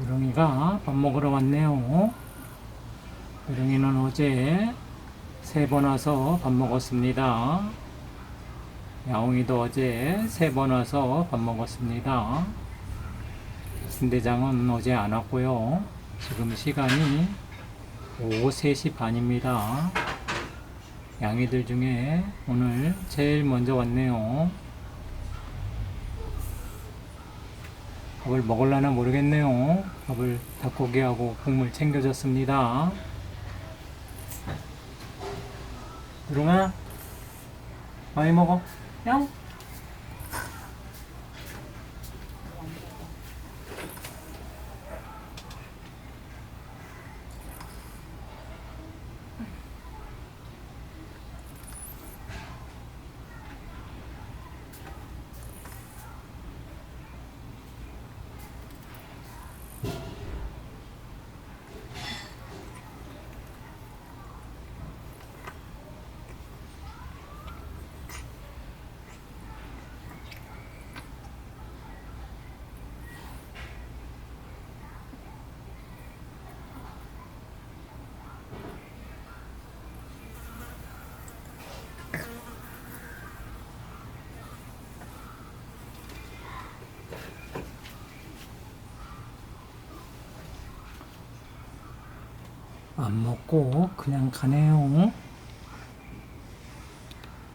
유령이가 밥 먹으러 왔네요. 유령이는 어제 세 번 와서 밥 먹었습니다. 야옹이도 어제 세 번 와서 밥 먹었습니다. 신대장은 어제 안 왔고요. 지금 시간이 오후 3시 반입니다. 양이들 중에 오늘 제일 먼저 왔네요. 밥을 먹을라나 모르겠네요. 밥을 닭고기하고 국물 챙겨줬습니다. 유롱아, 많이 먹어. 양. 안 먹고 그냥 가네요.